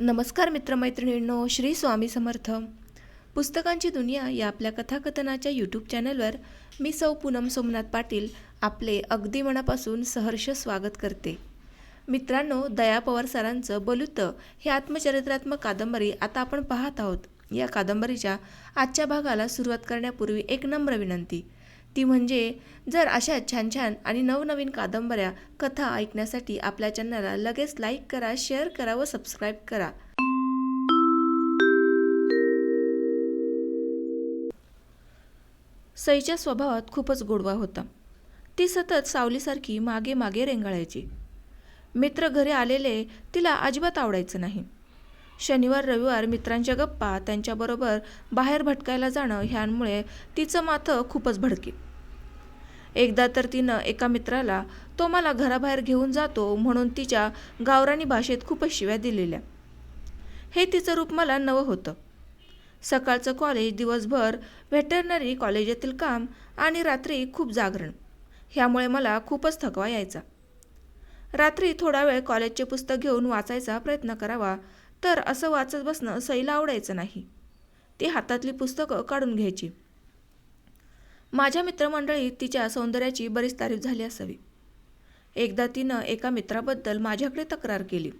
नमस्कार मित्रमैत्रिणींनो श्री स्वामी समर्थ. पुस्तकांची दुनिया या आपल्या कथाकथनाच्या यूट्यूब चॅनलवर मी सौ पूनम सोमनाथ पाटील आपले अगदी मनापासून सहर्ष स्वागत करते. मित्रांनो दया पवार सरांचं बलुत हे आत्मचरित्रात्मक कादंबरी आता आपण पाहत आहोत. या कादंबरीच्या आजच्या भागाला सुरुवात करण्यापूर्वी एक नम्र विनंती. ती म्हणजे जर अशा छान छान आणि नवनवीन कादंबऱ्या कथा ऐकण्यासाठी आपल्या चॅनलला लगेच लाईक करा शेअर करा व सबस्क्राईब करा. सईच्या स्वभावात खूपच गोडवा होता. ती सतत सावलीसारखी मागे मागे रेंगाळायची. मित्र घरी आलेले तिला अजिबात आवडायचं नाही. शनिवार रविवार मित्रांच्या गप्पा त्यांच्याबरोबर बाहेर भटकायला जाणं ह्यांमुळे तिचं माथं खूपच भडके. एकदा तर तिनं एका मित्राला तो मला घराबाहेर घेऊन जातो म्हणून तिच्या गावरानी भाषेत खूपच शिव्या दिलेल्या. हे तिचं रूप मला नवं होतं. सकाळचं कॉलेज दिवसभर व्हेटरनरी कॉलेजातील काम आणि रात्री खूप जागरण. ह्यामुळे मला खूपच थकवा यायचा. रात्री थोडा वेळ कॉलेजचे पुस्तक घेऊन वाचायचा प्रयत्न करावा तर असं वाचत बसणं सईला आवडायचं नाही. ती हातातली पुस्तकं काढून घ्यायची. माझ्या मित्रमंडळीत तिच्या सौंदर्याची बरीच तारीफ झाली असावी. एकदा तिनं एका मित्राबद्दल माझ्याकडे तक्रार केली.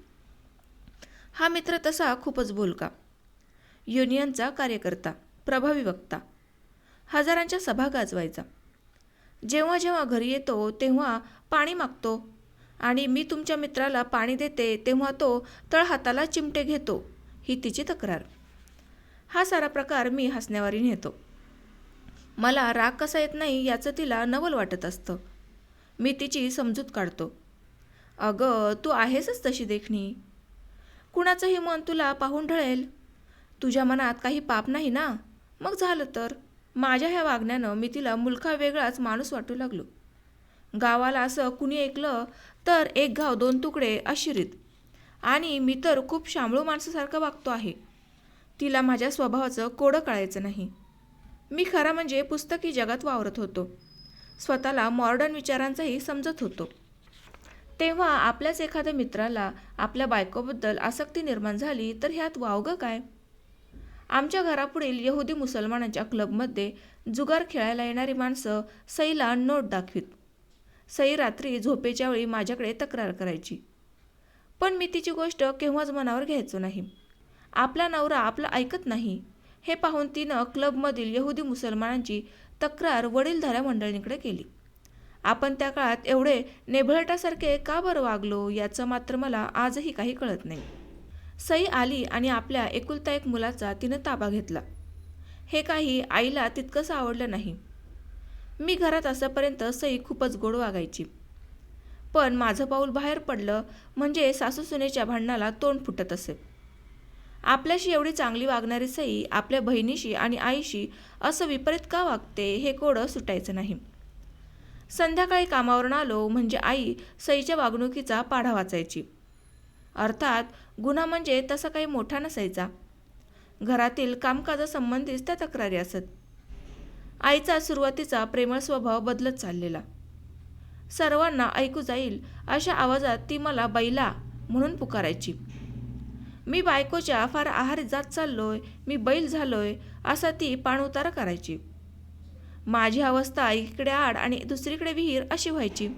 हा मित्र तसा खूपच बोलका. युनियनचा कार्यकर्ता प्रभावी वक्ता. हजारांच्या सभा गाजवायचा. जेव्हा जेव्हा घरी येतो तेव्हा पाणी मागतो आणि मी तुमच्या मित्राला पाणी देते तेव्हा तो तळहाताला चिमटे घेतो ही तिची तक्रार. हा सारा प्रकार मी हसण्यावारी नेतो. मला राग कसा येत नाही याचं तिला नवल वाटत असतं. मी तिची समजूत काढतो. अगं तू आहेसच तशी देखणी. कुणाचंही मन तुला पाहून ढळेल. तुझ्या मनात काही पाप नाही ना? मग झालं तर? माझ्या ह्या वागण्यानं मी तिला मुलखा वेगळाच माणूस वाटू लागलो. गावाला असं कुणी ऐकलं तर एक घाव दोन तुकडे अशिरीत. आणि मी तर खूप शांबळू माणसासारखं वागतो आहे. तिला माझ्या स्वभावाचं कोडं कळायचं नाही. मी खरा म्हणजे पुस्तकी जगात वावरत होतो. स्वतःला मॉडर्न विचारांचाही समजत होतो. तेव्हा आपल्याच एखाद्या मित्राला आपल्या बायकोबद्दल आसक्ती निर्माण झाली तर ह्यात वावगं काय? आमच्या घरापुढील यहुदी मुसलमानांच्या क्लबमध्ये जुगार खेळायला येणारी माणसं सईला नोट दाखवीत. सई रात्री झोपेच्या वेळी माझ्याकडे तक्रार करायची. पण मी तिची गोष्ट केव्हाच मनावर घ्यायचो नाही. आपला नवरा आपलं ऐकत नाही. हे पाहून तिनं क्लबमधील यहुदी मुसलमानांची तक्रार वडीलधाऱ्या मंडळींकडे केली. आपण त्या काळात एवढे नेभळटासारखे का बरं वागलो याचं मात्र मला आजही काही कळत नाही. सई आली आणि आपल्या एकुलता एक मुलाचा तिनं ताबा घेतला. हे काही आईला तितकंसं आवडलं नाही. मी घरात असंपर्यंत सई खूपच गोड वागायची. पण माझं पाऊल बाहेर पडलं म्हणजे सासूसुनेच्या भांडणाला तोंड फुटत असे. आपल्याशी एवढी चांगली वागणारी सई आपल्या बहिणीशी आणि आईशी असं विपरीत का वागते हे कोडं सुटायचं नाही. संध्याकाळी कामावरून आलो म्हणजे आई सईच्या वागणुकीचा पाढा वाचायची. अर्थात गुन्हा म्हणजे तसा काही मोठा नसायचा. घरातील कामकाजासंबंधीच त्या तक्रारी असत. आईचा सुरुवातीचा प्रेमळ स्वभाव बदलत चाललेला. सर्वांना ऐकू जाईल अशा आवाजात ती मला बैला म्हणून पुकारायची. मी बायकोच्या फार आहार जात चाललोय मी बैल झालोय असा ती पाणउतारा करायची. माझी अवस्था इकडे आड आणि दुसरीकडे विहीर अशी व्हायची.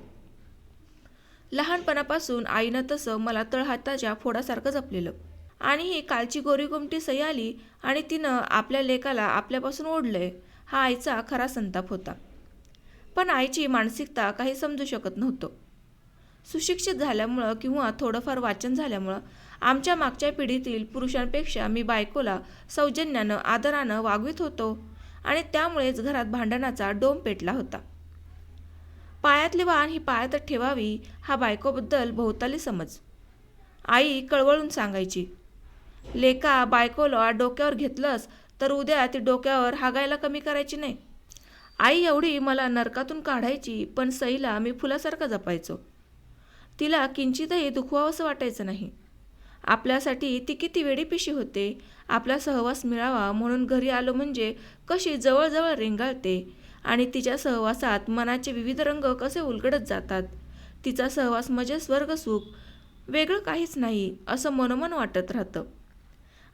लहानपणापासून आईनं तसं मला तळहाताच्या फोडासारखं जपलेलं. आणि ही कालची गोरी गोमटी सई आली आणि तिनं आपल्या लेकाला आपल्यापासून ओढलंय हा आईचा खरा संताप होता. पण आईची मानसिकता काही समजू शकत नव्हतं. सुशिक्षित झाल्यामुळं किंवा थोडंफार वाचन झाल्यामुळं आमच्या मागच्या पिढीतील पुरुषांपेक्षा मी बायकोला सौजन्यानं आदरानं वागवित होतो आणि त्यामुळेच घरात भांडणाचा डोम पेटला होता. पायातली वाहन ही पायातच ठेवावी हा बायकोबद्दल बहुताली समज. आई कळवळून सांगायची लेका बायकोला डोक्यावर घेतलंस तर उद्या ती डोक्यावर हागायला कमी करायची नाही. आई एवढी मला नरकातून काढायची पण सईला मी फुलासारखं जपायचो. तिला किंचितही दुखवावंसं वाटायचं नाही. आपल्यासाठी ती किती वेळी पिशी होते? आपला सहवास मिळावा म्हणून घरी आलो म्हणजे कशी जवळजवळ रेंगाळते आणि तिच्या सहवासात मनाचे विविध रंग कसे उलगडत जातात? तिचा सहवास म्हणजे स्वर्गसुख वेगळं काहीच नाही असं मनोमन वाटत राहतं.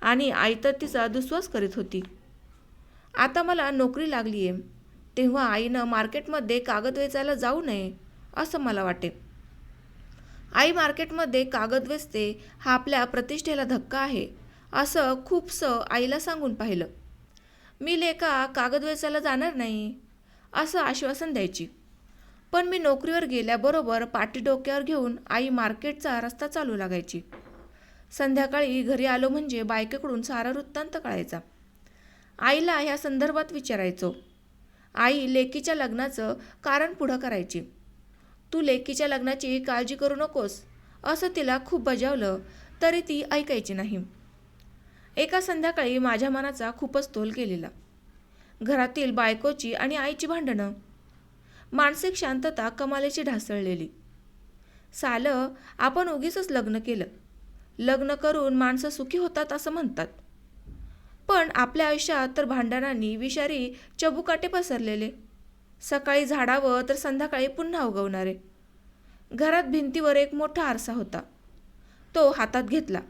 आणि आई तर तिचा दुस्वास करीत होती. आता मला नोकरी लागली आहे तेव्हा आईनं मार्केटमध्ये कागद वेचायला जाऊ नये असं मला वाटे. आई मार्केटमध्ये कागद वेचते हा आपल्या प्रतिष्ठेला धक्का आहे असं खूपसं आईला सांगून पाहिलं. मी लेका कागद वेचायला जाणार नाही असं आश्वासन द्यायची. पण मी नोकरीवर गेल्याबरोबर पाठी डोक्यावर घेऊन आई मार्केटचा रस्ता चालू लागायची. संध्याकाळी घरी आलो म्हणजे बायकेकडून सारा वृत्तांत कळायचा. आईला ह्या संदर्भात विचारायचो. आई लेकीच्या लग्नाचं कारण पुढं करायची. तू लेकीच्या लग्नाची काळजी करू नकोस. असं तिला खूप बजावलं तरी ती ऐकायची नाही. एका संध्याकाळी माझ्या मनाचा खूपच तोल गेलेला. घरातील बायकोची आणि आईची भांडणं. मानसिक शांतता कमालीची ढासळलेली. सालं आपण उगीच लग्न केलं. लग्न करून माणसं सुखी होतात असं म्हणतात. पण आपल्या आयुष्यात तर भांडणांनी विषारी चबुकाटे पसरलेले. सकाळी झाडावं तर संध्याकाळी पुन्हा उगवणारे. घरात भिंतीवर एक मोठा आरसा होता. तो हातात घेतला.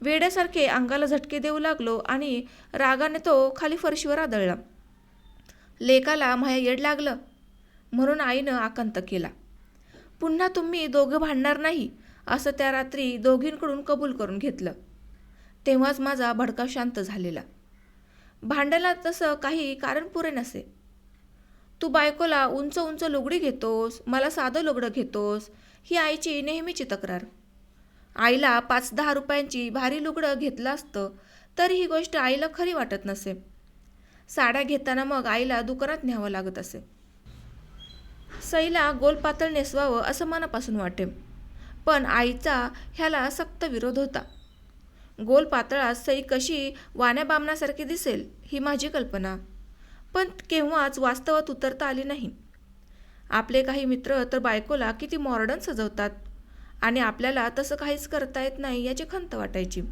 वेड्यासारखे अंगाला झटके देऊ लागलो आणि रागाने तो खाली फरशीवर आदळला. लेकाला माया येड लागलं. म्हणून आईनं आकांत केला. पुन्हा तुम्ही दोघं भांडणार नाही असं त्या रात्री दोघींकडून कबूल करून घेतलं. तेव्हाच माझा भडका शांत झालेला. भांडायला तसं काही कारण पुरे नसे. तू बायकोला उंच उंच लुगडी घेतोस मला साधं लुगडं घेतोस ही आईची नेहमीची तक्रार आईला पाच दहा रुपयांची भारी लुगडं घेतलं असतं तर ही गोष्ट आईला खरी वाटत नसे. साड्या घेताना मग आईला दुकानात न्यावं लागत असे. सईला गोलपातळ नेसवावं असं मनापासून वाटे. पण आईचा ह्याला सक्त विरोध होता. गोल पातळात सई कशी वाण्या बामणासारखी दिसेल ही माझी कल्पना. पण केव्हाच वास्तवात उतरता आली नाही. आपले काही मित्र तर बायकोला किती मॉर्डन सजवतात आणि आपल्याला तसं काहीच करता येत नाही याची खंत वाटायची.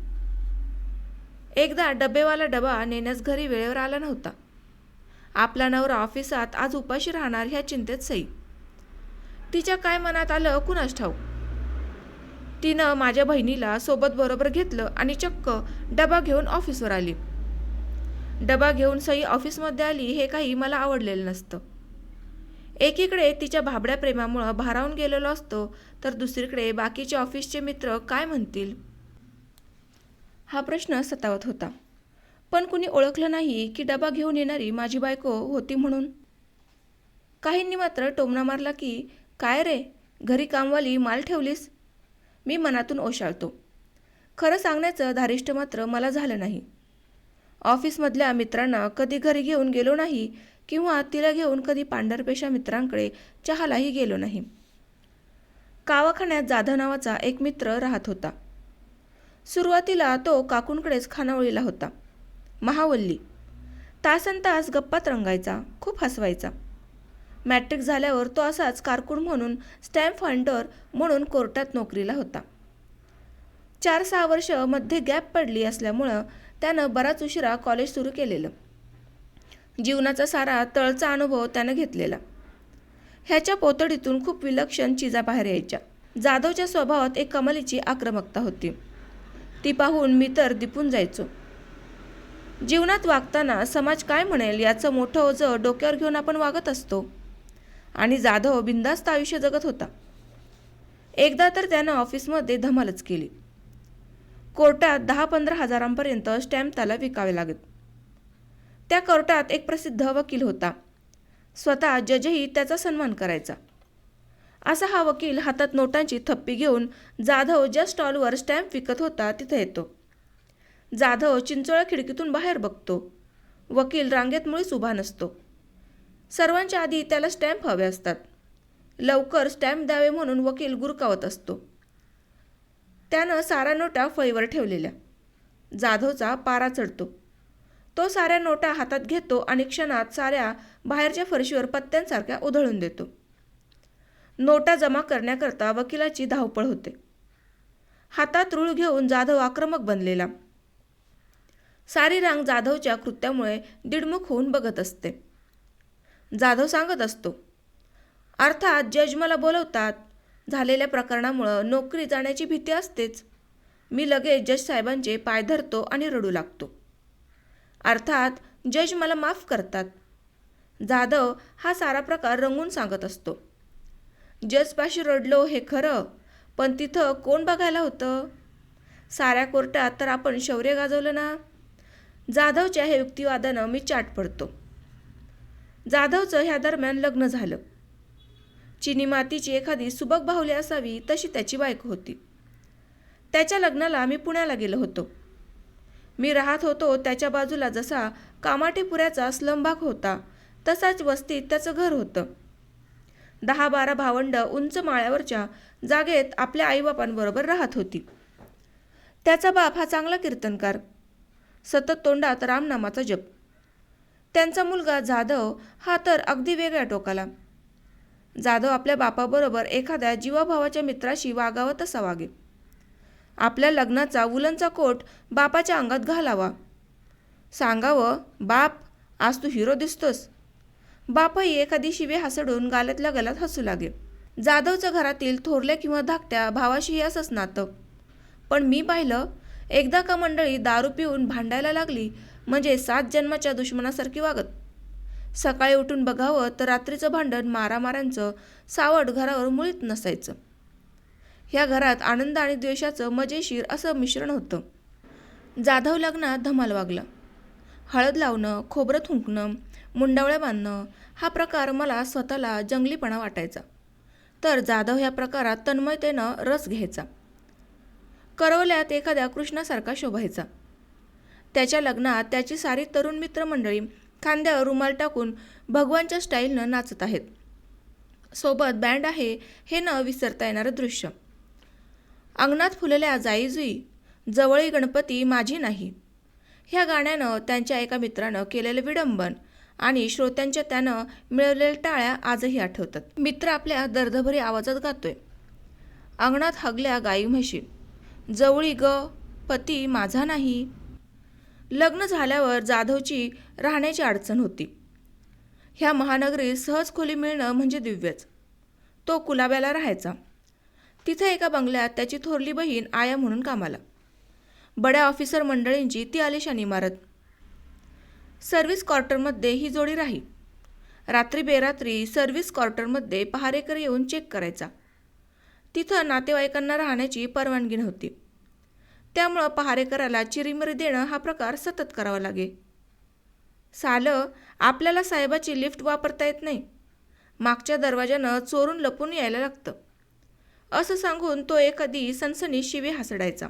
एकदा डबेवाला डबा नेण्यास घरी वेळेवर आला नव्हता. आपला नवरा ऑफिसात आज उपाशी राहणार ह्या चिंतेत सई. तिच्या काय मनात आलं कुणास ठाऊक? तिनं माझ्या बहिणीला सोबत बरोबर घेतलं आणि चक्क डबा घेऊन ऑफिसवर आली. डबा घेऊन सई ऑफिसमध्ये आली हे काही मला आवडलेलं नसतं. एकीकडे तिच्या भाबड्या प्रेमामुळं भारावून गेलेलो असतो तर दुसरीकडे बाकीचे ऑफिसचे मित्र काय म्हणतील? हा प्रश्न सतावत होता. पण कुणी ओळखलं नाही की डबा घेऊन येणारी माझी बायको होती म्हणून? काहींनी मात्र टोमणा मारला की काय रे घरी कामवाली माल ठेवलीस? मी मनातून ओशाळतो. खरं सांगण्याचं धारिष्ट मात्र मला झालं नाही. ऑफिसमधल्या मित्रांना कधी घरी घेऊन गेलो नाही किंवा तिला घेऊन कधी पांढरपेशा मित्रांकडे चहालाही गेलो नाही. कावाखान्यात जाधव नावाचा एक मित्र राहत होता. सुरुवातीला तो काकूंकडेच खानावळीला होता. महावल्ली. तासन तास गप्पात रंगायचा खूप हसवायचा. मॅट्रिक झाल्यावर तो असाच कारकून म्हणून स्टॅम्प फाउंडर म्हणून कोर्टात नोकरीला होता. चार सहा वर्षमध्ये गॅप पडली असल्यामुळं त्यानं बराच उशिरा कॉलेज सुरू केलेलं. जीवनाचा सारा तळचा अनुभव त्यानं घेतलेला. ह्याच्या पोतडीतून खूप विलक्षण चिजा बाहेर यायच्या. जाधवच्या स्वभावात एक कमालीची आक्रमकता होती. ती पाहून मी तर दिपून जायचो. जीवनात वागताना समाज काय म्हणेल याचं मोठं ओझं डोक्यावर घेऊन आपण वागत असतो. आणि जाधव बिंदास्त आयुष्य जगत होता. एकदा तर त्यानं ऑफिसमध्ये धमालच केली. कोर्टात दहा पंधरा हजारांपर्यंत स्टॅम्प त्याला विकावे लागत. त्या कोर्टात एक प्रसिद्ध वकील होता. स्वतः जजही त्याचा सन्मान करायचा. असा हा वकील हातात नोटांची थप्पी घेऊन जाधव ज्या स्टॉलवर स्टॅम्प विकत होता तिथे येतो. जाधव चिंचोळ्या खिडकीतून बाहेर बघतो. वकील रांगेत मुळीच उभा नसतो. सर्वांच्या आधी त्याला स्टॅम्प हवे असतात. लवकर स्टॅम्प द्यावे म्हणून वकील गुरकावत असतो. त्यानं सारा नोटा फळीवर ठेवलेल्या. जाधवचा पारा चढतो. तो साऱ्या नोटा हातात घेतो आणि क्षणात साऱ्या बाहेरच्या फरशीवर पत्त्यांसारख्या उधळून देतो. नोटा जमा करण्याकरता वकिलाची धावपळ होते. हातात रूळ घेऊन जाधव आक्रमक बनलेला. सारी रांग जाधवच्या कृत्यामुळे दिडमुख होऊन बघत असते. जाधव सांगत असतो अर्थात जज मला बोलवतात झालेल्या प्रकरणामुळं नोकरी जाण्याची भीती असतेच. मी लगेच जज साहेबांचे पाय धरतो आणि रडू लागतो. अर्थात जज मला माफ करतात. जाधव हा सारा प्रकार रंगून सांगत असतो. जजपाशी रडलो हे खरं पण तिथं कोण बघायला होतं? साऱ्या कोर्टात तर आपण शौर्य गाजवलं ना? जाधवच्या हे युक्तिवादानं मी चाट पडतो. जाधवचं ह्या दरम्यान लग्न झालं. चिनी मातीची एखादी सुबक बाहुली असावी तशी त्याची बायको होती. त्याच्या लग्नाला मी पुण्याला गेलो होतो. मी राहत होतो त्याच्या बाजूला जसा कामाठीपुऱ्याचा स्लम भाग होता तसाच वस्तीत त्याचं घर होतं. दहा बारा भावंड उंच माळ्यावरच्या जागेत आपल्या आईबापांबरोबर राहत होती. त्याचा बाप हा चांगला कीर्तनकार. सतत तोंडात रामनामाचा जप. त्यांचा मुलगा जाधव हा तर अगदी वेगळ्या टोकाला. जाधव आपल्या बापाबरोबर एखाद्या जीवाभावाच्या मित्राशी वागावं तसा वागे आपल्या लग्नाचा वुलनचा कोट बापाच्या अंगात घालावा. सांगावं बाप आज तू हिरो दिसतोस. बापही एखादी शिवे हसडून गालातल्या गलात हसू लागे. जाधवचं घरातील थोरल्या किंवा धाकट्या भावाशीही असंच नातं. पण मी पाहिलं एकदा का मंडळी दारू पिऊन भांडायला लागली म्हणजे सात जन्माच्या दुश्मनासारखी वागत. सकाळी उठून बघावं तर रात्रीचं भांडण मारामारांचं सावट घरावर मुळीत नसायचं. ह्या घरात आनंद आणि द्वेषाचं मजेशीर असं मिश्रण होतं. जाधव लग्नात धमाल वागला. हळद लावणं खोबरं थुंकणं मुंडावळ्या बांधणं हा प्रकार मला स्वतःला जंगलीपणा वाटायचा. तर जाधव ह्या प्रकारात तन्मयतेनं रस घ्यायचा. करवल्यात एखाद्या कृष्णासारखा शोभायचा. त्याच्या लग्नात त्याची सारी तरुण मित्रमंडळी खांद्यावर रुमाल टाकून भगवानच्या स्टाईलनं नाचत आहेत. सोबत बँड आहे हे न विसरता येणारं दृश्य. अंगणात फुलल्या जाईजुई जवळी गणपती माझी नाही. ह्या गाण्यानं त्यांच्या एका मित्रानं केलेलं विडंबन आणि श्रोत्यांच्या त्यानं मिळवलेल्या टाळ्या आजही आठवतात. मित्र आपल्या दर्दभरी आवाजात गातोय. अंगणात हगल्या गाई म्हशी जवळी ग पती माझा नाही लग्न झाल्यावर जाधवची राहण्याची अडचण होती. ह्या महानगरीत सहज खोली मिळणं म्हणजे दिव्यच. तो कुलाब्याला राहायचा. तिथे एका बंगल्यात त्याची थोरली बहीण आया म्हणून कामाला. बड्या ऑफिसर मंडळींची ती आलिशान इमारत. सर्व्हिस क्वार्टरमध्ये ही जोडी राही. रात्री बेरात्री सर्व्हिस क्वार्टरमध्ये पहारेकर येऊन चेक करायचा. तिथं नातेवाईकांना राहण्याची परवानगी नव्हती. त्यामुळं पहारेकराला चिरीमिरी देणं हा प्रकार सतत करावा लागे. सालं आपल्याला साहेबाची लिफ्ट वापरता येत नाही. मागच्या दरवाजानं चोरून लपून यायला लागतं. असं सांगून तो एखादी सनसनी शिवी हसडायचा.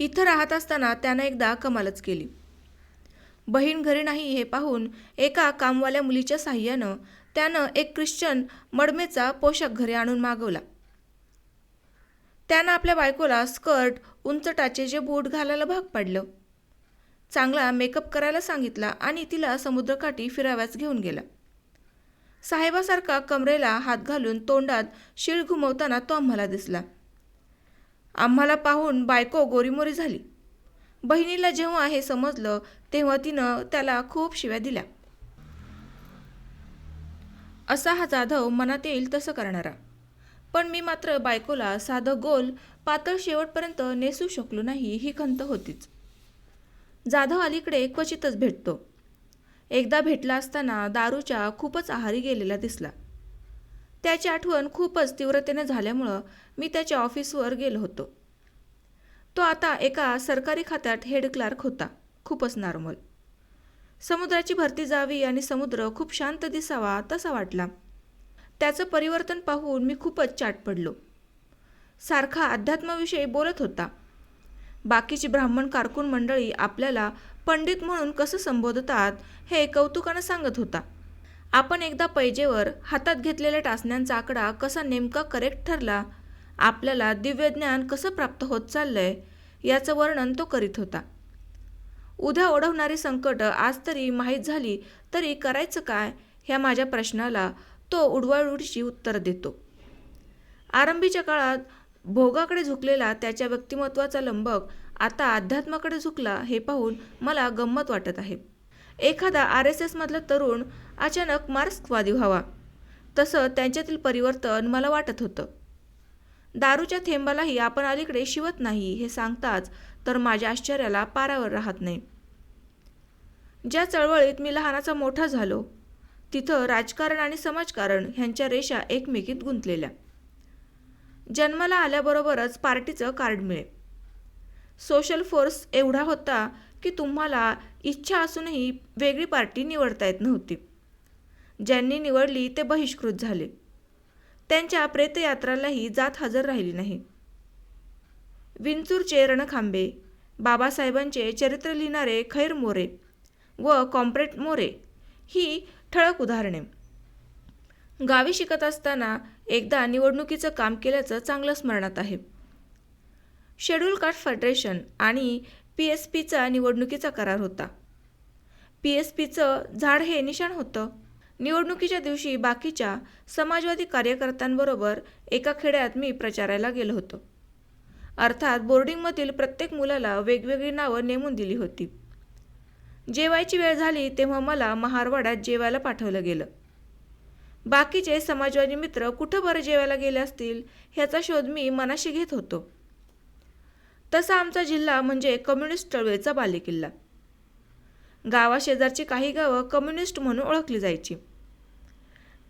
इथं राहत असताना त्यानं एकदा कमालच केली. बहीण घरी नाही हे पाहून एका कामवाल्या मुलीच्या साह्यानं त्यानं एक ख्रिश्चन मडमेचा पोशाख घरी आणून मागवला. त्यानं आपल्या बायकोला स्कर्ट उंच टाचेचे बूट घालायला भाग पाडलं. चांगला मेकअप करायला सांगितला आणि तिला समुद्रकाठी फिराव्याच घेऊन गेला. साहेबासारखा कमरेला हात घालून तोंडात शिळ घुमवताना तो आम्हाला दिसला. आम्हाला पाहून बायको गोरीमोरी झाली. बहिणीला जेव्हा हे समजलं तेव्हा तिनं त्याला खूप शिव्या दिल्या. असा हा जाधव मनात येईल तसं करणारा. पण मी मात्र बायकोला साधं गोल पातळ शेवटपर्यंत नेसू शकलो नाही ही खंत होतीच. जाधव अलीकडे क्वचितच भेटतो. एकदा भेटला असताना दारूच्या खूपच आहारी गेलेला दिसला. त्याची आठवण खूपच तीव्रतेने झाल्यामुळं मी त्याच्या ऑफिसवर गेलो होतो. तो आता एका सरकारी खात्यात हेड क्लार्क होता खूपच नॉर्मल. समुद्राची भरती जावी आणि समुद्र खूप शांत दिसावा तसा वाटला. त्याचं परिवर्तन पाहून मी खूपच चाट पडलो. सारखा अध्यात्माविषयी बोलत होता. बाकीची ब्राह्मण कारकून मंडळी आपल्याला पंडित म्हणून कसं संबोधतात हे कौतुकानं सांगत होता. आपण एकदा पैजेवर हातात घेतलेल्या टाचण्यांचा आकडा कसा नेमका करेक्ट ठरला आपल्याला दिव्य ज्ञान कसं प्राप्त होत चाललंय याचं वर्णन तो करीत होता. उद्या ओढवणारी संकट आज तरी माहीत झाली तरी करायचं काय ह्या माझ्या प्रश्नाला तो उडवाउडीची उत्तर देतो. आरंभीच्या काळात भोगाकडे झुकलेला त्याच्या व्यक्तिमत्वाचा लंबक आता अध्यात्माकडे झुकला हे पाहून मला गंमत वाटत आहे. एखादा आर एस एसमधला तरुण अचानक मार्क्सवादी व्हावा. तसं त्यांच्यातील परिवर्तन मला वाटत होतं. दारूच्या थेंबालाही आपण अलीकडे शिवत नाही हे सांगताच तर माझ्या आश्चर्याला पारावर राहत नाही. ज्या चळवळीत मी लहानाचा मोठा झालो तिथं राजकारण आणि समाजकारण ह्यांच्या रेषा एकमेकीत गुंतलेल्या. जन्माला आल्याबरोबरच पार्टीचं कार्ड मिळे. सोशल फोर्स एवढा होता की तुम्हाला इच्छा असूनही वेगळी पार्टी निवडता येत नव्हती. ज्यांनी निवडली ते बहिष्कृत झाले. त्यांच्या प्रेतयात्रालाही जात हजर राहिली नाही. विंचूरचे रणखांबे बाबासाहेबांचे चरित्र लिहिणारे खैर मोरे व कॉम्प्रेट मोरे ही ठळक उदाहरणे. गावी शिकत असताना एकदा निवडणुकीचं काम केल्याचं चांगलं स्मरणात आहे. शेड्यूल कास्ट फेडरेशन आणि पी एस पीचा निवडणुकीचा करार होता. पी एस पीचं झाड हे निशाण होतं. निवडणुकीच्या दिवशी बाकीच्या समाजवादी कार्यकर्त्यांबरोबर एका खेड्यात मी प्रचाराला गेलो होतो. अर्थात बोर्डिंगमधील प्रत्येक मुलाला वेगवेगळी नावं नेमून दिली होती. जेवायची वेळ झाली तेव्हा मला महारवाड्यात जेवायला पाठवलं गेलं. बाकीचे समाजवादी मित्र कुठं बरं जेवायला गेले असतील ह्याचा शोध मी मनाशी घेत होतो. तसा आमचा जिल्हा म्हणजे कम्युनिस्ट चळवळीचा बालेकिल्ला. गावाशेजारची काही गावं कम्युनिस्ट म्हणून ओळखली जायची.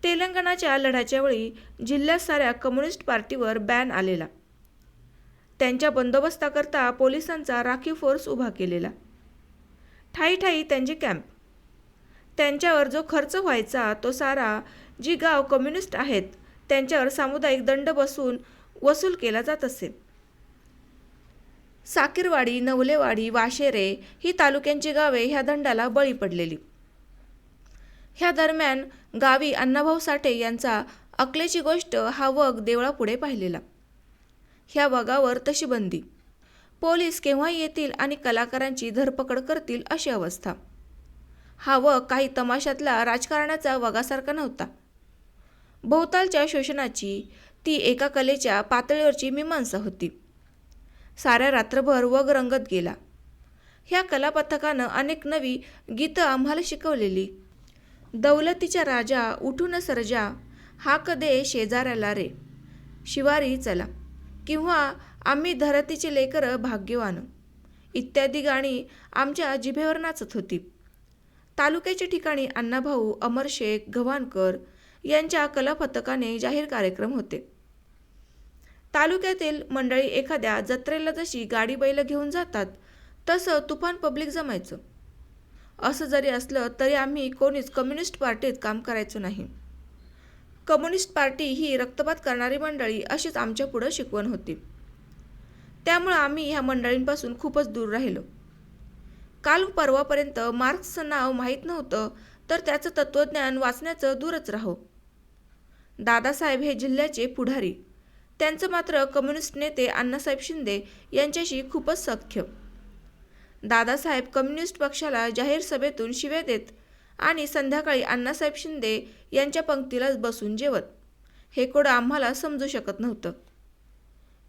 तेलंगणाच्या लढ्याच्या वेळी जिल्ह्यात साऱ्या कम्युनिस्ट पार्टीवर बॅन आलेला. त्यांच्या बंदोबस्ताकरता पोलिसांचा राखीव फोर्स उभा केलेला. ठाई ठाई त्यांचे कॅम्प त्यांच्यावर जो खर्च व्हायचा तो सारा जी गाव कम्युनिस्ट आहेत त्यांच्यावर सामुदायिक दंड बसून वसूल केला जात असे. साकीरवाडी नवलेवाडी वाशेरे ही तालुक्यांची गावे ह्या दंडाला बळी पडलेली. ह्या दरम्यान गावी अण्णाभाऊ साठे यांचा अकलेची गोष्ट हा वग देवळापुढे पाहिलेला. ह्या वगावर तशी बंदी. पोलीस केव्हा येतील आणि कलाकारांची धरपकड करतील अशी अवस्था. हा व काही तमाशातला राजकारणाचा वगासारखा नव्हता. भोवतालच्या शोषणाची ती एका कलेच्या पातळीवरची मीमांसा होती. साऱ्या रात्रभर वग रंगत गेला. ह्या कलापथकानं अनेक नवी गीतं आम्हाला शिकवलेली. दौलतीच्या राजा उठून सरजा हाक दे शेजाऱ्याला रे. शिवारी चला. किंवा आम्ही धरतीचे लेकरं भाग्यवान. इत्यादी गाणी आमच्या जिभेवर नाचत होती. तालुक्याच्या ठिकाणी अण्णाभाऊ अमर शेख गव्हाणकर यांच्या कलापथकाने जाहीर कार्यक्रम होते. तालुक्यातील मंडळी एखाद्या जत्रेला जशी गाडी बैल घेऊन जातात तसं तुफान पब्लिक जमायचं. असं जरी असलं तरी आम्ही कोणीच कम्युनिस्ट पार्टीत काम करायचो नाही. कम्युनिस्ट पार्टी ही रक्तपात करणारी मंडळी अशीच आमच्या पुढं शिकवण होती. त्यामुळं आम्ही ह्या मंडळींपासून खूपच दूर राहिलो. काल परवापर्यंत मार्क्सचं नाव माहीत नव्हतं तर त्याचं तत्त्वज्ञान वाचण्याचं दूरच राहो. दादासाहेब हे जिल्ह्याचे पुढारी. त्यांचं मात्र कम्युनिस्ट नेते अण्णासाहेब शिंदे यांच्याशी खूपच सख्य. दादासाहेब कम्युनिस्ट पक्षाला जाहीर सभेतून शिव्या देत आणि संध्याकाळी अण्णासाहेब शिंदे यांच्या पंक्तीलाच बसून जेवत. हे कोडं आम्हाला समजू शकत नव्हतं.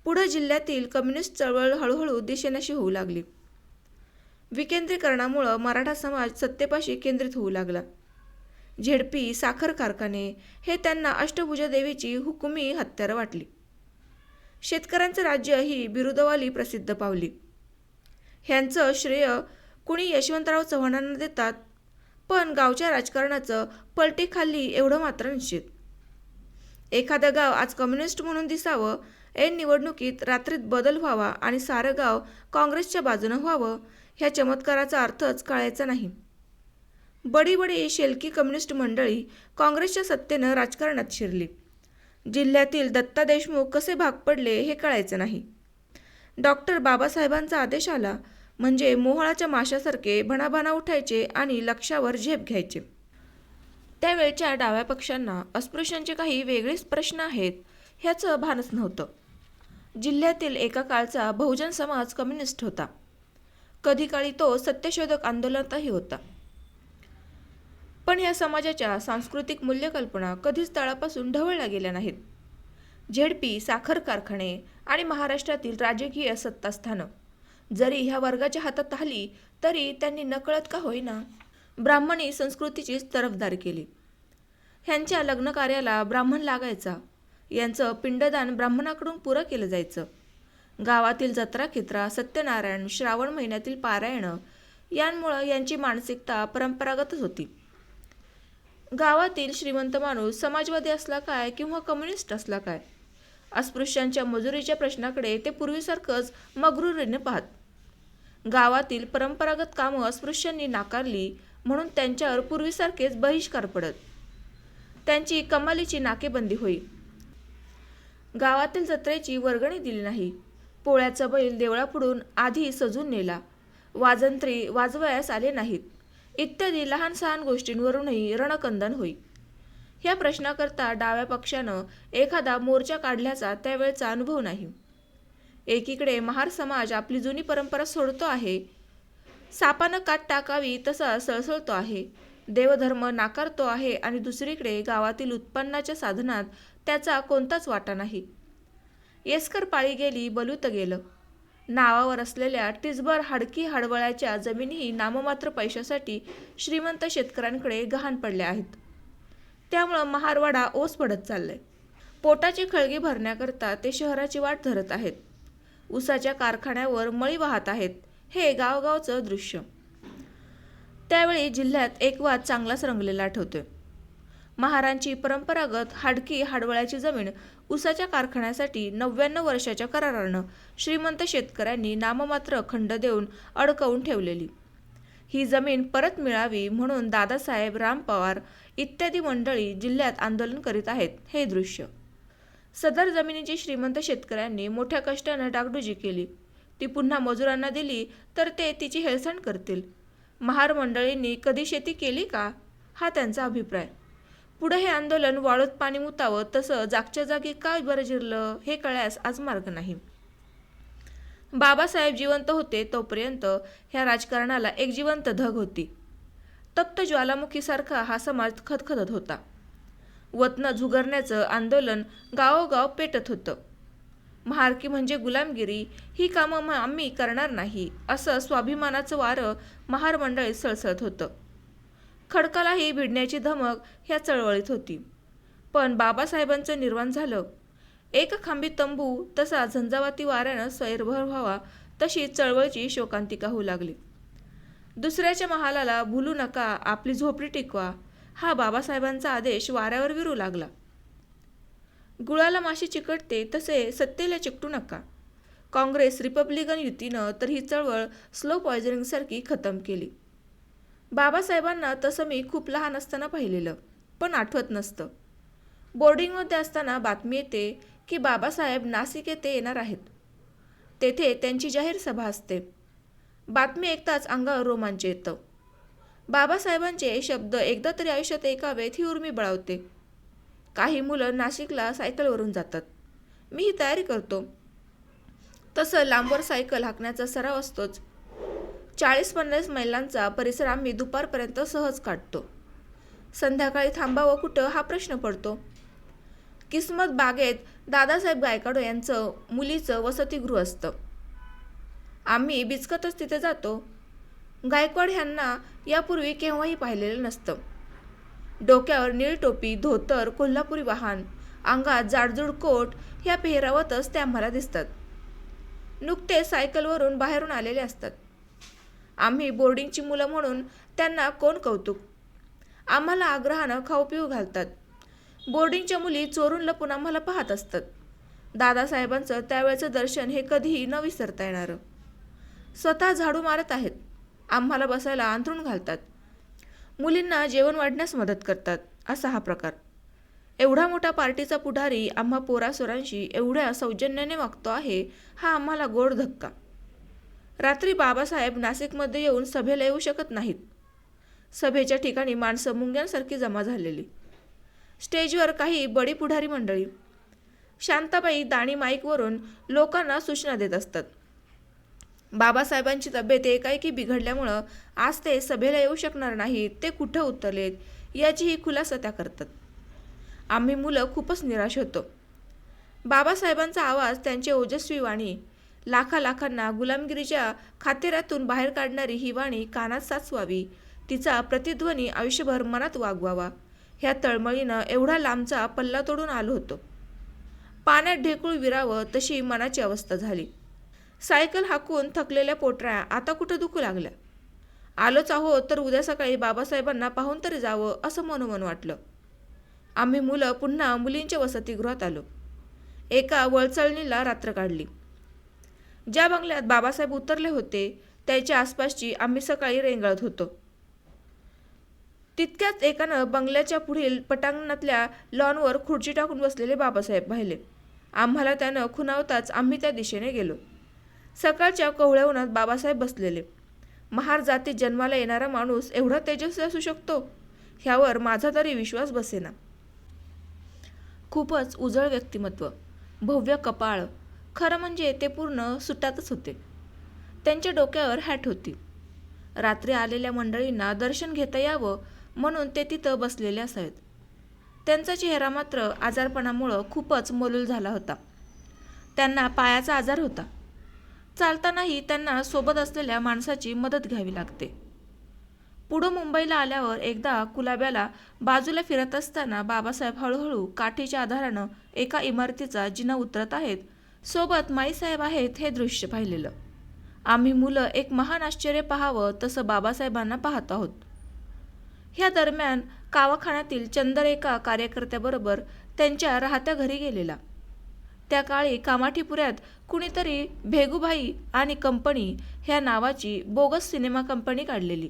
पुढं जिल्ह्यातील कम्युनिस्ट चळवळ हळूहळू दिशेनाशी होऊ लागली. विकेंद्रीकरणामुळं मराठा समाज सत्तेपाशी केंद्रित होऊ लागला. झेडपी साखर कारखाने हे त्यांना अष्टभुजा देवीची हुकुमी हत्यारं वाटली. शेतकऱ्यांचं राज्य ही बिरुदवाली प्रसिद्ध पावली. ह्यांचं श्रेय कुणी यशवंतराव चव्हाणांना देतात पण गावच्या राजकारणाचं पलटी खाल्ली एवढं मात्र निश्चित. एखादं गाव आज कम्युनिस्ट म्हणून दिसावं ऐन निवडणुकीत रात्रीत बदल व्हावा आणि सारं गाव काँग्रेसच्या बाजूनं व्हावं ह्या चमत्काराचा अर्थच कळायचा नाही. बडी बडी शेलकी कम्युनिस्ट मंडळी काँग्रेसच्या सत्तेनं राजकारणात शिरली. जिल्ह्यातील दत्ता देशमुख कसे भाग पडले हे कळायचं नाही. डॉक्टर बाबासाहेबांचा आदेश आला म्हणजे मोहळाच्या माशासारखे भणाभणा उठायचे आणि लक्षावर झेप घ्यायचे. त्यावेळच्या डाव्या पक्षांना अस्पृश्यांचे काही वेगळेच प्रश्न आहेत ह्याचं भानच नव्हतं. जिल्ह्यातील एका काळचा बहुजन समाज कम्युनिस्ट होता. कधी काळी तो सत्यशोधक आंदोलनातही होता. पण या समाजाच्या सांस्कृतिक मूल्यकल्पना कधीच तळापासून ढवळल्या गेल्या नाहीत. झेडपी साखर कारखाने आणि महाराष्ट्रातील राजकीय सत्तास्थानं जरी ह्या वर्गाच्या हातात आली तरी त्यांनी नकळत का होईना ब्राह्मणी संस्कृतीचीच तरफदार केली. ह्यांच्या लग्नकार्याला ब्राह्मण लागायचा. यांचं पिंडदान ब्राह्मणाकडून पुरं केलं जायचं. गावातील जत्रा खित्रा सत्यनारायण श्रावण महिन्यातील पारायणं यांमुळं यांची मानसिकता परंपरागतच होती. गावातील श्रीमंत माणूस समाजवादी असला काय किंवा कम्युनिस्ट असला काय अस्पृश्यांच्या मजुरीच्या प्रश्नाकडे ते पूर्वीसारखंच मगरुरीने पाहत. गावातील परंपरागत कामं अस्पृश्यांनी नाकारली म्हणून त्यांच्यावर पूर्वीसारखेच बहिष्कार पडत. त्यांची कमालीची नाकेबंदी होई. गावातील जत्रेची वर्गणी दिली नाही. पोळ्याचा बैल देवळापुढून आधी सजून नेला. वाजंत्री वाजवयास आले नाहीत. इत्यादी लहान सहान गोष्टींवरूनही रणकंदन होई. ह्या प्रश्नाकरता डाव्या पक्षानं एखादा मोर्चा काढल्याचा त्यावेळचा अनुभव नाही. एकीकडे महार समाज आपली जुनी परंपरा सोडतो आहे. सापानं कात टाकावी तसा सळसळतो आहे. देवधर्म नाकारतो आहे आणि दुसरीकडे गावातील उत्पन्नाच्या साधनात त्याचा कोणताच वाटा नाही. येसकर पाळी गेली बलूत गेलं. नावावर असलेल्या टिजबर हाडकी हाडवळ्याच्या जमिनीही नाममात्र पैशासाठी श्रीमंत शेतकऱ्यांकडे गहाण पडल्या आहेत. त्यामुळं महारवाडा ओस पडत चाललाय. पोटाची खळगी भरण्याकरता ते शहराची वाट धरत आहेत. उसाच्या कारखान्यावर मळी वाहत आहेत. हे गावगावचं दृश्य. त्यावेळी जिल्ह्यात एक वाद चांगलाच रंगलेला आठवतोय. महारांची परंपरागत हाडकी हाडवळ्याची जमीन उसाच्या कारखान्यासाठी नव्याण्णव वर्षाच्या करारानं श्रीमंत शेतकऱ्यांनी नाममात्र खंड देऊन अडकवून ठेवलेली. ही जमीन परत मिळावी म्हणून दादासाहेब राम पवार इत्यादी मंडळी जिल्ह्यात आंदोलन करीत आहेत. हे दृश्य. सदर जमिनीची श्रीमंत शेतकऱ्यांनी मोठ्या कष्टानं डागडुजी केली. ती पुन्हा मजुरांना दिली तर ते तिची हेळसण करतील. महार मंडळींनी कधी शेती केली का? हा त्यांचा अभिप्राय. पुढे हे आंदोलन वाळूत पाणी मुतावं तसं जागच्या जागी का बरं जिरलं हे कळ्यास आज मार्ग नाही. बाबासाहेब जिवंत होते तोपर्यंत ह्या राजकारणाला एक जिवंत धग होती. तप्त ज्वालामुखीसारखा हा समाज खदखदत होता. वतनं झुगरण्याचं आंदोलन गावोगाव पेटत होतं. महारकी म्हणजे गुलामगिरी ही कामं म- आम्ही करणार नाही असं स्वाभिमानाचं वारं महार मंडळीत सळसळत होतं. खडकालाही भिडण्याची धमक ह्या चळवळीत होती. पण बाबासाहेबांचं निर्वाण झालं. एक खांबी तंबू तसा झंझावाती वाऱ्यानं सैरभर व्हावा तशी चळवळीची शोकांतिका होऊ लागली. दुसऱ्याच्या महालाला भुलू नका आपली झोपडी टिकवा हा बाबासाहेबांचा आदेश वाऱ्यावर विरू लागला. गुळाला माशी चिकटते तसे सत्तेला चिकटू नका. काँग्रेस रिपब्लिकन युतीनं तर ही चळवळ स्लो पॉयझनिंगसारखी खतम केली. बाबासाहेबांना तसं मी खूप लहान असताना पाहिलेलं पण आठवत नसतं. बोर्डिंगमध्ये असताना बातमी येते की बाबासाहेब नाशिक येथे येणार आहेत. तेथे त्यांची जाहीर सभा असते. बातमी ऐकताच अंगावर रोमांच येतं. बाबासाहेबांचे शब्द एकदा तरी आयुष्यात ऐकावेत ही उर्मी बळावते. काही मुलं नाशिकला सायकलवरून जातात. मी ही तयारी करतो. तसं लांबवर सायकल हाकण्याचा सराव असतोच. चाळीस पन्नास मैलांचा परिसर आम्ही दुपारपर्यंत सहज काढतो. संध्याकाळी थांबावं कुठं हा प्रश्न पडतो. किस्मत बागेत दादासाहेब गायकाडो यांचं मुलीचं वसतिगृह असतं. आम्ही बिचकतच तिथे जातो. गायकवाड ह्यांना यापूर्वी केव्हाही पाहिलेलं नसतं. डोक्यावर निळ टोपी धोतर कोल्हापुरी वाहन अंगात जाडजूड कोट ह्या पेहरावतच ते आम्हाला दिसतात. नुकते सायकलवरून बाहेरून आलेले असतात. आम्ही बोर्डिंगची मुलं म्हणून त्यांना कोण कौतुक? आम्हाला आग्रहानं खाऊ पिऊ घालतात. बोर्डिंगच्या मुली चोरून लपून आम्हाला पाहत असतात. दादासाहेबांचं त्यावेळचं दर्शन हे कधीही न विसरता येणारं. स्वतः झाडू मारत आहेत. आम्हाला बसायला अंथरूण घालतात. मुलींना जेवण वाढण्यास मदत करतात असा हा प्रकार. एवढा मोठा पार्टीचा पुढारी आम्हा पोरासोरांशी एवढ्या सौजन्याने वागतो आहे हा आम्हाला गोड धक्का. रात्री बाबासाहेब नाशिकमध्ये येऊन सभेला येऊ शकत नाहीत. सभेच्या ठिकाणी माणसं मुंग्यांसारखी जमा झालेली. स्टेजवर काही बडी पुढारी मंडळी. शांताबाई दाणी माईकवरून लोकांना सूचना देत असतात. बाबासाहेबांची तब्येत एकाएकी बिघडल्यामुळं आज ते सभेला येऊ शकणार नाहीत ते कुठं उतरलेत याचीही खुलासा त्या करतात. आम्ही मुलं खूपच निराश होतो. बाबासाहेबांचा आवाज त्यांची ओजस्वी वाणी लाखा लाखांना गुलामगिरीच्या खातेरातून बाहेर काढणारी ही वाणी कानात साचवावी तिचा प्रतिध्वनी आयुष्यभर मनात वागवावा ह्या तळमळीनं एवढा लांबचा पल्ला तोडून आलो होतो. पाण्यात ढेकूळ विरावं तशी मनाची अवस्था झाली. सायकल हाकून थकलेल्या पोटऱ्या आता कुठं दुखू लागल्या आलोच आहोत तर उद्या सकाळी बाबासाहेबांना पाहून तरी जावं असं मनोमन वाटलं. आम्ही मुलं पुन्हा मुलींच्या वसतिगृहात आलो. एका वळचळणीला रात्र काढली. ज्या बंगल्यात बाबासाहेब उतरले होते त्याच्या आसपासची आम्ही सकाळी रेंगाळत होतो. तितक्याच एकानं बंगल्याच्या पुढील पटांगणातल्या लॉनवर खुर्ची टाकून बसलेले बाबासाहेब पाहिले. आम्हाला त्यानं खुणावताच आम्ही त्या दिशेने गेलो. सकाळच्या कोवळ्या उन्हात बाबासाहेब बसलेले. महार जातीत जन्माला येणारा माणूस एवढा तेजस्वी असू शकतो? ह्यावर माझा तरी विश्वास बसेना. खूपच उजळ व्यक्तिमत्व भव्य कपाळ खरं म्हणजे ते पूर्ण सुटातच होते. त्यांच्या डोक्यावर हॅट होती. रात्री आलेल्या मंडळींना दर्शन घेता यावं म्हणून ते तिथं बसलेले असावेत. त्यांचा चेहरा मात्र आजारपणामुळं खूपच मलूल झाला होता. त्यांना पायाचा आजार होता. चालतानाही त्यांना सोबत असलेल्या माणसाची मदत घ्यावी लागते. पुढं मुंबईला आल्यावर एकदा कुलाब्याला बाजूला फिरत असताना बाबासाहेब हळूहळू काठीच्या आधारानं एका इमारतीचा जिना उतरत आहेत. सोबत माईसाहेब आहेत हे दृश्य पाहिलेलं. आम्ही मुलं एक महान आश्चर्य पाहावं तसं बाबासाहेबांना पाहत आहोत. ह्या दरम्यान कावाखान्यातील चंदरेका कार्यकर्त्याबरोबर त्यांच्या राहत्या घरी गेलेला. त्या काळी कामाठीपुऱ्यात कुणीतरी भेगुभाई आणि कंपनी ह्या नावाची बोगस सिनेमा कंपनी काढलेली.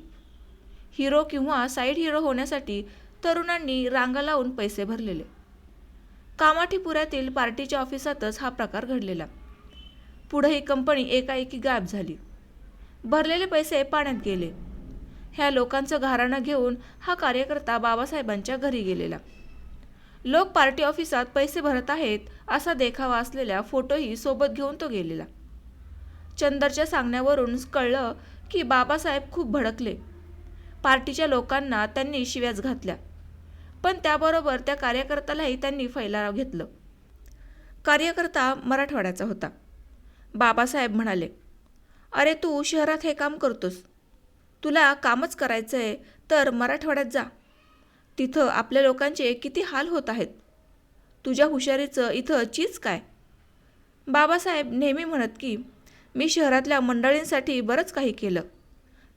हिरो किंवा साईड हिरो होण्यासाठी तरुणांनी रांगा लावून पैसे भरलेले. कामाठीपुऱ्यातील पार्टीच्या ऑफिसातच हा प्रकार घडलेला. पुढे ही कंपनी एकाएकी गायब झाली. भरलेले पैसे पाण्यात गेले. ह्या लोकांचं घराणं घेऊन हा कार्यकर्ता बाबासाहेबांच्या घरी गेलेला. लोक पार्टी ऑफिसात पैसे भरत आहेत असा देखावा असलेल्या फोटोही सोबत घेऊन तो गेलेला. चंदरच्या सांगण्यावरून कळलं की बाबासाहेब खूप भडकले. पार्टीच्या लोकांना त्यांनी शिव्याच घातल्या. पण त्याबरोबर त्या कार्यकर्त्यालाही त्यांनी फैलाव घेतलं. कार्यकर्ता मराठवाड्याचा होता. बाबासाहेब म्हणाले अरे तू शहरात हे काम करतोस. तुला कामच करायचं आहे तर मराठवाड्यात जा. तिथं आपल्या लोकांचे किती हाल होत आहेत? तुझ्या हुशारीचं इथं चीज काय? बाबासाहेब नेहमी म्हणत की मी शहरातल्या मंडळींसाठी बरंच काही केलं.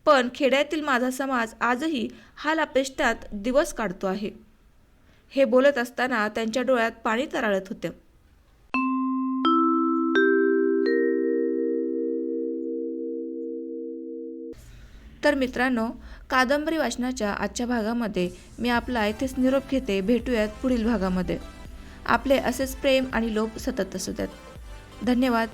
पण खेड्यातील माझा समाज आजही हाल अपेष्टात दिवस काढतो आहे. हे बोलत असताना त्यांच्या डोळ्यात पाणी तराळत होतं. तर मित्रांनो कादंबरी वाचनाच्या आजच्या भागामध्ये मी आपला इथेच निरोप घेते. भेटूयात पुढील भागामध्ये. आपले असेच प्रेम आणि लोभ सतत असू द्यात. धन्यवाद.